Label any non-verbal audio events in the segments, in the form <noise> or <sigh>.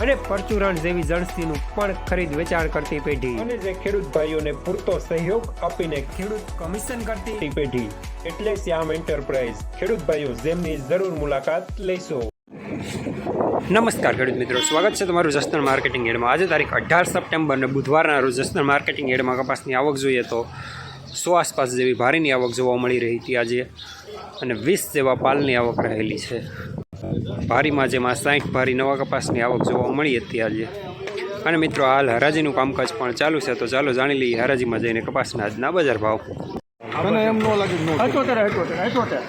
અને પરચુરણ જેવી જણસીનું પણ ખરીદ વેચાણ કરતી પેઢી. અને જે ખેડૂત ભાઈઓને પૂરતો સહયોગ આપીને ખેડૂત કમિશન કરતી પેઢી. એટલે શ્યામ એન્ટરપ્રાઇઝ. ખેડૂત ભાઈઓ જેમની જરૂર મુલાકાત લેશો. નમસ્કાર ખેડૂત મિત્રો સ્વાગત છે તમારું જસદણ માર્કેટિંગ એડમાં. આજે તારીખ અઢાર સપ્ટેમ્બરને બુધવારના રોજ જસદણ માર્કેટિંગ એડમાં કપાસની આવક જોઈએ તો સો આસપાસ જેવી ભારીની આવક જોવા મળી રહી હતી આજે. અને વીસ જેવા પાલની આવક રહેલી છે. ભારીમાં જેમાં સાઠ ભારી નવા કપાસની આવક જોવા મળી હતી આજે. અને મિત્રો હાલ હરાજીનું કામકાજ પણ ચાલુ છે તો ચાલો જાણી લઈએ હરાજીમાં જઈને કપાસના આજના બજાર ભાવ. મને એમ ન લાગે અઠોતેર અઠોતેર અઠોતેર.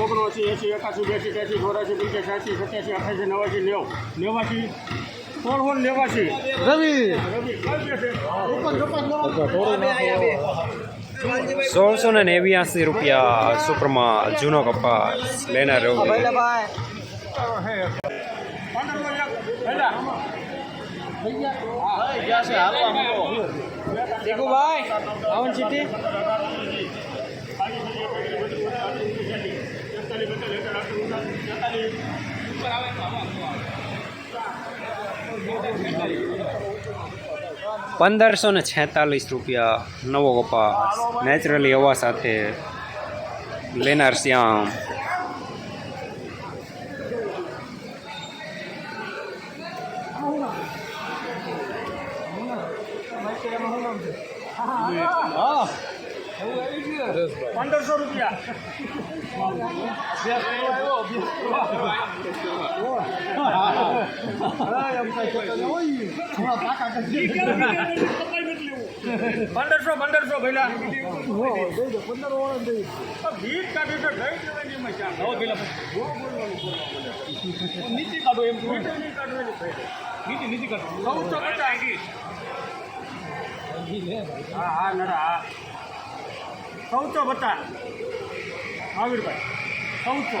ઓગણસી એંસી એકાસી બ્યાસી ત્યાસી ચોરાસી પંચ્યાસી સત્યાસી અઠ્યાસી નવાસી નેવ. નેવાસી. સોળ સોળ નેવાસી. રવિ. રવિ. કઈ બેસે? સોળસો ને નેવ્યાસી રૂપિયા સુપરમાં જૂનો કપાસ લેનાર એક પહેલા પંદરસો ને છેતાલીસ રૂપિયા નવો કપાસ નેચરલી હવા સાથે લેનાર શ્યામ પંદરસો રૂપિયા પંદરસો પંદરસો ભેલા ભીત કાઢી તો ગઈ જવાની મજા નવો ભેલા નીતિ કાઢો એમ નીચે નીચે કાઢો. હા હા, નડા, હા. ચૌદસો પચાસ. આવીરભાઈ ચૌદસો.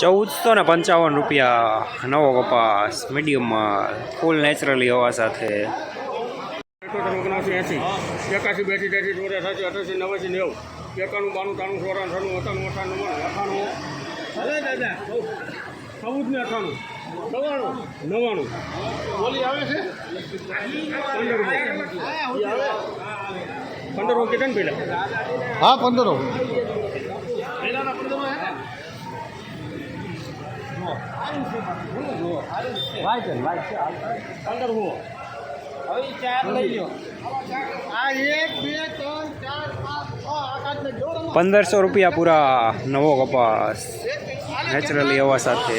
ચૌદસો ને પંચાવન રૂપિયા નવો કપાસ, મીડિયમમાં ફૂલ નેચરલી હવા સાથે. એંસી એકાસી બેસી ત્યાસી ચોર્યાસી અઠાસી નવાસી નેવું એકાણું બાણું, ત્રાણું, ચોરાણું અઠાણું અઠાણું અઠાણું દાદા, ચૌદ ને અઠાણું. નવ્વાણું નવાણું. બોલી આવે છે? પંદર પંદર કેટલા ને પેલા હા પંદરો. પંદર હો પંદરસો રૂપિયા પૂરા નવો કપાસ. નેચરલી હવા સાથે.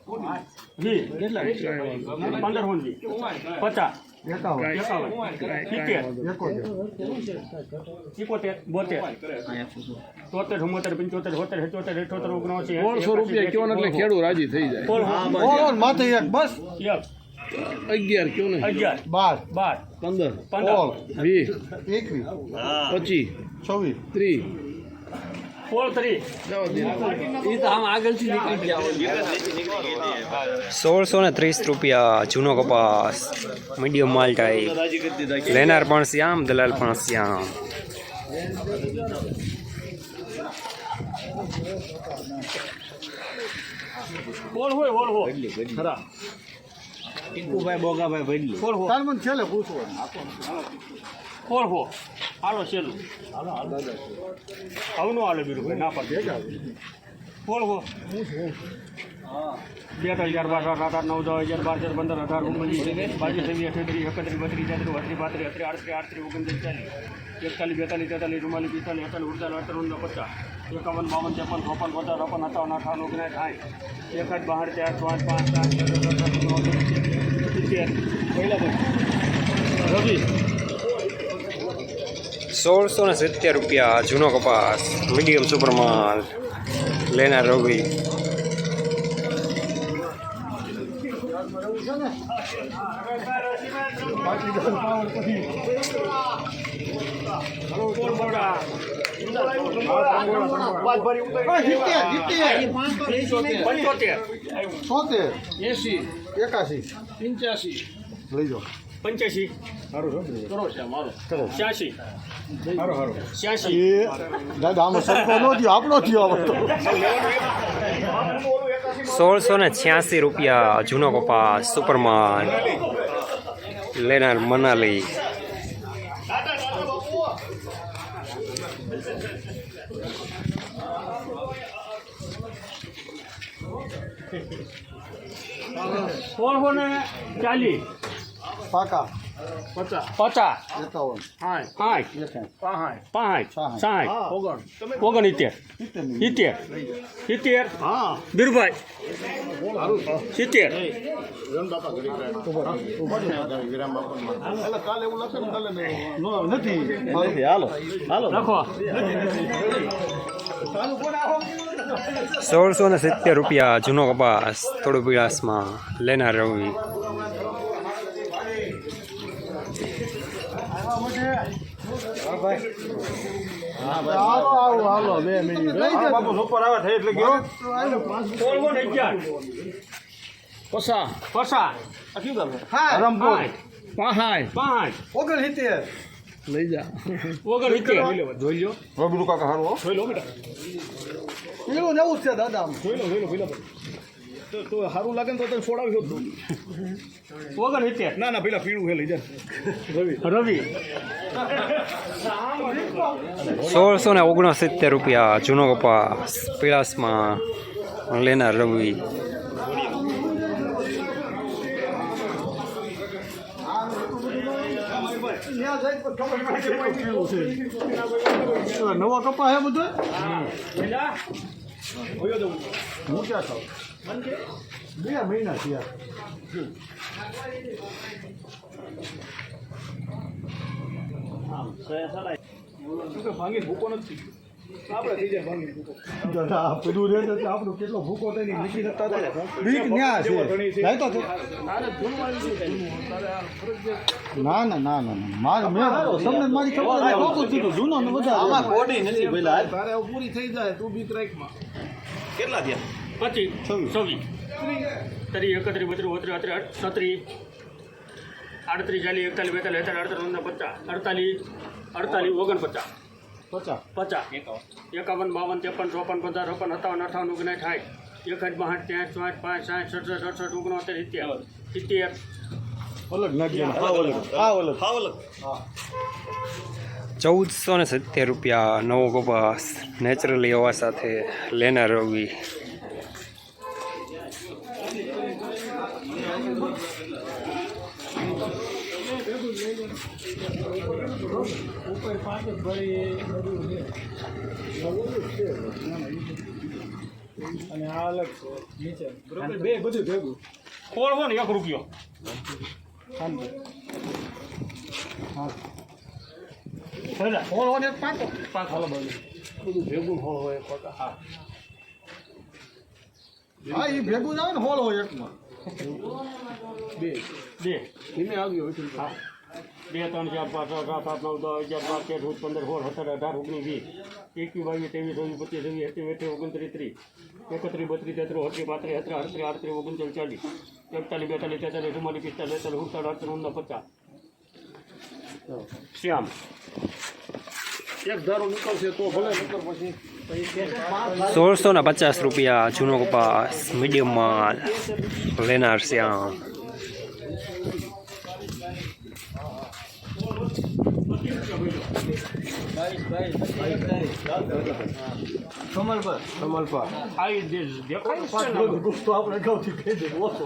વીસ પંદર ઊંધી પચાસ. સોળસો રૂપિયા કયો એટલે ખેડૂત રાજી થઈ જાય. માથે એક બસ. એક. અગિયાર કયો ને? અગિયાર. બાર. બાર. પંદર. પંદર. વીસ. એકવીસ. પચીસ. છવ્વીસ. ત્રીસ. સોળસો ને ત્રીસ રૂપિયા જૂનો કપાસ મીડિયમ માલ ટાઈપ લેનાર પણ શ્યામ દલાલ પણ શ્યામ. સોળ હોય સોળ હો ખરા. સોળ હો તાર મને છેલ્લે પૂછવાનું. સોળ હો હાલો છેલ્લું આવનું હાલે બીજું ભાઈ ના પડે સોળ હો બે ત્રણ હજાર બાર આઠ આઠ નવ દસ હજાર બાર હજાર પંદર અઢાર ઓગણીસ બાવીસ છવ્વીસ અઠ્યાત્રીસ એકત્રીસ બત્રીસ તેત્રીસ બત્રીસ પાંત્રીસ અત્રીસ આડત્રીસ આડત્રીસ ઓગણત્રીસ ચાલીસ એકતાલીસ બેતાલીસ તેતાલીસ ચુમ્માલીસ પિસ્તાલીસ અડતાલીસ ઉડતાલીસ અડતાલીસ પચાસ એકાવન બાવન ત્રેપન ચોપન પચાસ ચોપન અઠાવન અઠાવન ઓગણીસ સાઠ જ બહાર ચાર પાંચ પાંચ સાત પહેલા ભાઈ રવિ સોળસો ને સિત્તેર રૂપિયા જૂનો કપાસ મીડિયમ સુપર માલ લેનાર રોગી. કોણ પંચોતેર. એસી એકાશી. પંચ્યાસી. લઈ જાઓ. પંચ્યાસી. કરો છે મારો. છ્યાસી. છ્યાસી. દાદા આમાં સરખો ન થયો આપણો થયો સોળસો ને છ્યાસી રૂપિયા જૂનો કપાસ સુપરમાન લેનાર મનાલી. સોળસો ને ચાલીસ. પાકા. પચાસ. પચાસ. એકાવન. સાઠ. સાઠ. પાંચ સાઠ. ઓગણ. ઓગણ ઓગણસિત્તેર. સિત્તેરની. સિત્તેર. હા. બીરભાઈ સિત્તેર. નથી. હાલો. હાલો. રાખો. સોળસો ને સિત્તેર રૂપિયા જૂનો કપાસ થોડું પીળાસમાં લેનાર રવિ. આવો હાલો બે મિનિટ બાપુ ઉપર આવે થઈ એટલે ગયો અગિયાર? પસા પચાસ રમપુર પાંહાય. પાંચ ઓગણ સિત્તેર લઈ જા. ઓગણસિત્તેર. જોઈ લો રબડું કાકા હારું જોઈ લો બેટા. એવું ને છે દાદા. જોઈ લો જોઈ લો જોઈ લો તો તો સારું લાગે ને તો તને છોડાવી દઉં ઓગણસિત્તેર ના ના પેલા પીળું છે લઈ જા. રવિ. સોળસો ને ઓગણસિત્તેર રૂપિયા જૂનો કપાસ પીળાસમાં લેનાર રવિ. નવા કપા હે બધા? હું ક્યાં ખાવ બે મહિના થયા. ભાંગી ભૂકો નથી આપણે થઈ જાય ભાંગી ભૂકો. પેલું રહે તો આપણો કેટલો ભૂકો થાય નીકળી નતા બીક ન્યા છે. જાય તો ના ના ના ના ના. મારે મેં તમને મારી ખબર છે નહોતું કીધું જૂનો ને બધા આમાં કોડી નથી પેલા તારે પૂરી થઈ જાય તું બીક રાખમાં પચીસ. છવ્વીસ. ત્રીસ એકત્રીસ બત્રીસ ઓત્રીસ અત્રીસ છત્રીસ. આડત્રીસ ચાલીસ એકતાલીસ બેતાલીસ તેતાલીસ અડતાલીસ પચાસ અડતાલીસ અડતાલીસ ઓગણપચાસ. પચાસ. પચાસ. એકાવન. બાવન ત્રેપન ચોપન પચાસ ચોપન સત્તાવન અઠાવન થાય સાઠ. એકઠ બાસઠ ત્યાંઠ ચોઠ પાંચ સાઠ સડસઠ અડસઠ ઓગણોતેર સિત્તેર. સિત્તેર. અલગ નાખજો. ચૌદસો ને સિત્તેર રૂપિયા નવો કપાસ નેચરલી હવા સાથે લેનાર રવિ અને આ અલગ છે નીચે. બરોબર બે બધું ભેગું. હોય ને એક રૂપિયો. સમજ્યા? ફોન હોય પાકો. પાંચ હાલો બધું બધું ભેગું ખોળ હોય. હા. હા એ ભેગું આવે ને હોલ હોય એકમાં. બે. બે. ધીમે આવ્યો હોય હા. બે ત્રણ ચાર પાંચ છ સાત આઠ નવ દસ અગિયાર બાર તેર ચૌદ પંદર સોળ સત્તર અઢાર ઓગણીસ વીસ એકવીસ બાવીસ ત્રેવીસ ચોવીસ પચીસ છવ્વીસ એકવીસ એકવીસ ઓગણત્રીસ ત્રીસ એકત્રીસ બત્રીસ તેત્રીસ અઠત્રીસ પાંત્રીસ અત્રીસ અડત્રીસ આડત્રીસ ઓગણચાલીસ ચાલીસ એકતાલીસ બેતાલીસ તેતાલીસ ચુમ્માલીસ પિસ્તાલીસ બેતાલીસ ઉડતાલીસ અડતાલીસ ઊંડા પચાસ શ્યામ એક ધારો નીકળશે તો ભલે નકર પછી સોળસો ને પચાસ રૂપિયા જૂનો કપાસ મીડિયમ માલ લેનાર શ્યામ આવી જે દેખાય છે આપણે અગાઉથી કહી ઓછો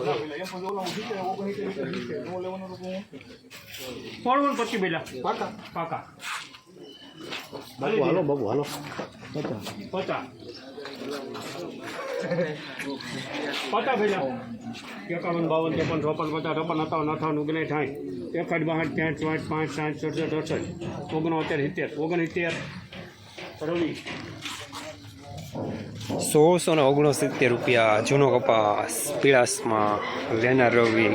પડવું પછી બેલા. પાકા. પાકા. બાબુ હાલો બાબુ હાલો. પચાસ. પચા ભેજા એકાવન બાવન ત્રેપન ચોપન પચાસ છપ્પન અઠાવન અઠાવન ઓગણીસ સાઠ. એકસઠ બાસઠ ત્યાંઠ ચોસઠ પાંચ સાઠ સડસઠ અડસઠ ઓગણોતેર સિત્તેર. ઓગણસિત્તેર. રવિ સોળસો ને ઓગણસિત્તેર રૂપિયા જૂનો કપાસ પીળાસમાં લેનાર રવિ.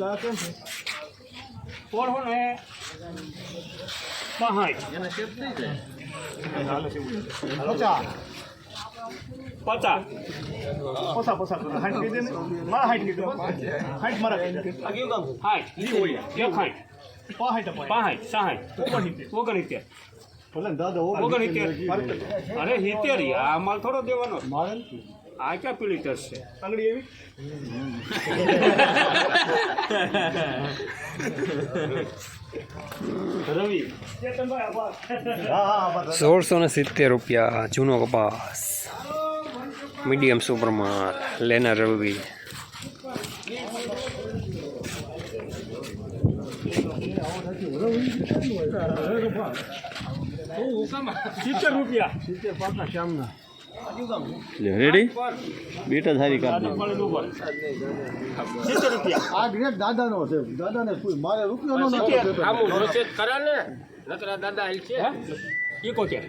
પેલા કેમ છે. કોણ હો ને? પાંચ પચાસ. પચાસ. પસા પસા કરો હાઈટ કહી દે ને? મારા હાઈટ કહી દે હાઈટ મારા કહી દે હાઈટ. એક હાઈટ. પાંચ સાહીઠ ઓગણસિત્તેર. ભલે ને દાદા ઓગણસિત્તેર અરે સિત્તેર આ માલ થોડો દેવાનો. મારે આ ક્યાં પીળી ટસ છે? આંગળી એવી? <laughs> સોળસો ને સિત્તેર રૂપિયા જૂનો કપાસ. મીડિયમ સુપરમાલ લેના રવિ. સિત્તેર રૂપિયા. સિત્તેર પાકા શ્યામના. રેડી બેટા સારી કાઢ મગફળી ઉપર સિત્તેર રૂપિયા આ ગ્રેટ દાદાનો છે. દાદાને કોઈ મારે રૂપિયો નો એકોતેર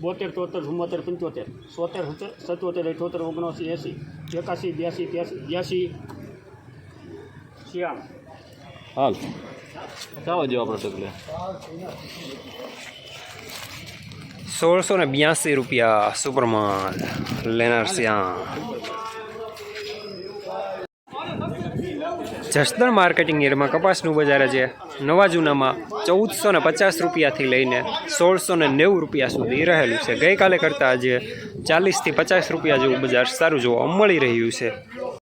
બોતેર તોતેર ચુમ્મોતેર પંચોતેર. સોતેર સત્તર સત્યોતેર અઠોતેર ઓગણસી એંસી એકાસી બ્યાસી ત્યાસી બ્યાસી. શ્યામ. હાલ. જાવ જો આપણે ટકલે સોળસો ને બ્યાસી રૂપિયા સુપરમાલ લેનાર શ્યામ જસદણ માર્કેટિંગ એરમાં કપાસનું બજાર છે નવા જૂનામાં ચૌદસો ને પચાસ રૂપિયાથી લઈને સોળસો ને નેવું રૂપિયા સુધી રહેલું છે. ગઈકાલે કરતાં આજે ચાલીસથી પચાસ રૂપિયા જેવું બજાર સારું જોવા મળી રહ્યું છે.